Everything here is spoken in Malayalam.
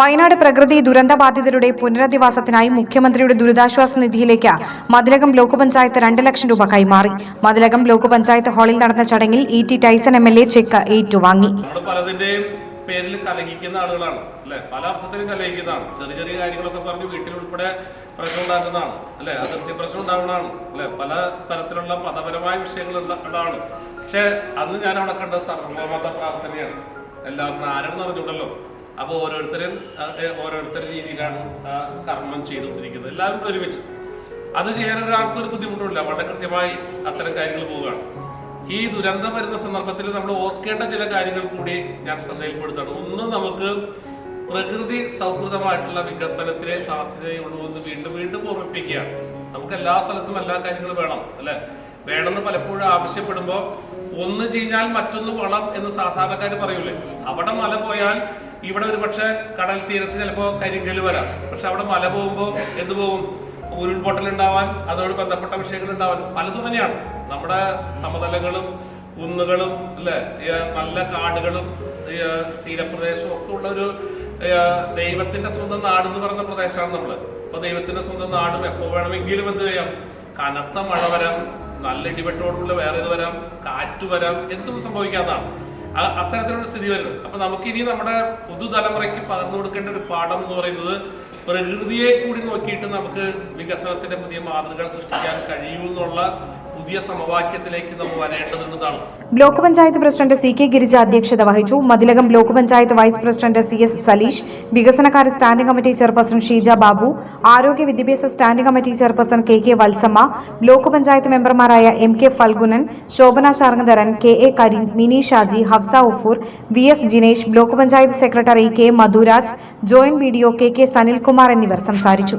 വയനാട് പ്രകൃതി ദുരന്തബാധിതരുടെ പുനരധിവാസത്തിനായി മുഖ്യമന്ത്രിയുടെ ദുരിതാശ്വാസ നിധിയിലേക്ക് മതിലകം ബ്ലോക്ക് പഞ്ചായത്ത് രണ്ട് ലക്ഷം രൂപ കൈമാറി. മതിലകം ബ്ലോക്ക് പഞ്ചായത്ത് ഹാളിൽ നടന്ന ചടങ്ങിൽ E T Tyson M L A cheque ഏറ്റുവാങ്ങി. പേരിൽ കലഹിക്കുന്ന ആളുകളാണ് അല്ലെ? പല അർത്ഥത്തിലും കലഹിക്കുന്നതാണ്. ചെറിയ ചെറിയ കാര്യങ്ങളൊക്കെ പറഞ്ഞ് വീട്ടിൽ ഉൾപ്പെടെ പ്രശ്നം ഉണ്ടാക്കുന്നതാണ് അല്ലെ? അതിർത്തി പ്രശ്നം ഉണ്ടാവുന്നതാണ് അല്ലെ? പല തരത്തിലുള്ള മതപരമായ വിഷയങ്ങൾ ഉണ്ടാണ് പക്ഷെ അന്ന് ഞാൻ അവിടെ കണ്ട സർവമത പ്രാർത്ഥനയാണ്. എല്ലാവർക്കും ആരെന്ന് അറിഞ്ഞൂടല്ലോ അപ്പൊ ഓരോരുത്തരും ഓരോരുത്തരുടെ രീതിയിലാണ് കർമ്മം ചെയ്തുകൊണ്ടിരിക്കുന്നത്. എല്ലാവരും ഒരുമിച്ച്. അത് ചെയ്യാൻ ഒരാൾക്ക് ഒരു ബുദ്ധിമുട്ടില്ല വളരെ കൃത്യമായി അത്തരം കാര്യങ്ങൾ പോവുകയാണ്. ഈ ദുരന്തം വരുന്ന സന്ദർഭത്തിൽ നമ്മൾ ഓർക്കേണ്ട ചില കാര്യങ്ങൾ കൂടി ഞാൻ ശ്രദ്ധയിൽപ്പെടുത്താണ് ഒന്ന് നമുക്ക് പ്രകൃതി സൗഹൃദമായിട്ടുള്ള വികസനത്തിലെ സാധ്യതയുള്ളൂ എന്ന് വീണ്ടും വീണ്ടും ഓർമ്മിപ്പിക്കുകയാണ്. നമുക്ക് എല്ലാ സ്ഥലത്തും എല്ലാ കാര്യങ്ങളും വേണം അല്ലെ? വേണമെന്ന് പലപ്പോഴും ആവശ്യപ്പെടുമ്പോൾ ഒന്ന് ചെയ്ഞ്ഞാൽ മറ്റൊന്ന് വളം എന്ന് സാധാരണക്കാർ പറയൂലേ. അവിടെ മല പോയാൽ ഇവിടെ ഒരു പക്ഷെ കടൽ തീരത്ത് ചിലപ്പോൾ കരിങ്കൽ വരാം. പക്ഷെ അവിടെ മല പോകുമ്പോൾ എന്ത് പോകും? ഉരുൾപൊട്ടൽ ഉണ്ടാവാൻ അതോട് ബന്ധപ്പെട്ട വിഷയങ്ങൾ ഉണ്ടാവാൻ പലതും തന്നെയാണ്. നമ്മുടെ സമതലങ്ങളും കുന്നുകളും അല്ലെ? നല്ല കാടുകളും തീരപ്രദേശവും ഒക്കെ ഉള്ള ഒരു ദൈവത്തിന്റെ സ്വന്തം നാട് എന്ന് പറയുന്ന പ്രദേശമാണ് നമ്മൾ. അപ്പൊ ദൈവത്തിന്റെ സ്വന്തം നാടും എപ്പോ വേണമെങ്കിലും എന്ത് ചെയ്യാം? കനത്ത മഴ വരാം നല്ല ഇടിവെട്ടോടുള്ള വേറെ ഇത് വരാം കാറ്റ് വരാം എന്തും സംഭവിക്കാതാണ് അ- അത്തരത്തിലുള്ള സ്ഥിതി വരുന്നത് അപ്പൊ നമുക്കിനി നമ്മുടെ പുതുതലമുറയ്ക്ക് പകർന്നു കൊടുക്കേണ്ട ഒരു പാഠം എന്ന് പറയുന്നത് പ്രകൃതിയെ കൂടി നോക്കിയിട്ട് നമുക്ക് വികസനത്തിന്റെ പുതിയ മാതൃകകൾ സൃഷ്ടിക്കാൻ കഴിയുമെന്നുള്ള പുതിയ സമവാക്യത്തിലേക്ക് നമ്മൾ വരേണ്ടതെന്നതാണ്. Block panchayat president C K Girija അധ്യക്ഷത വഹിച്ചു. Mathilakam block panchayat vice president C S Saleesh വികസനകാര്യ standing committee chairperson Sheeja Babu ആരോഗ്യ വിദ്യാഭ്യാസ standing committee chairperson K K Valsamma block panchayat മെമ്പർമാരായ M K Phalgunan Shobhana Sharngadharan K A Kareem Mini Shaji Hafsa Ufoor V S Jinesh block panchayat secretary K Madhuraj joint B D O K K Sanilkumar എന്നിവർ സംസാരിച്ചു.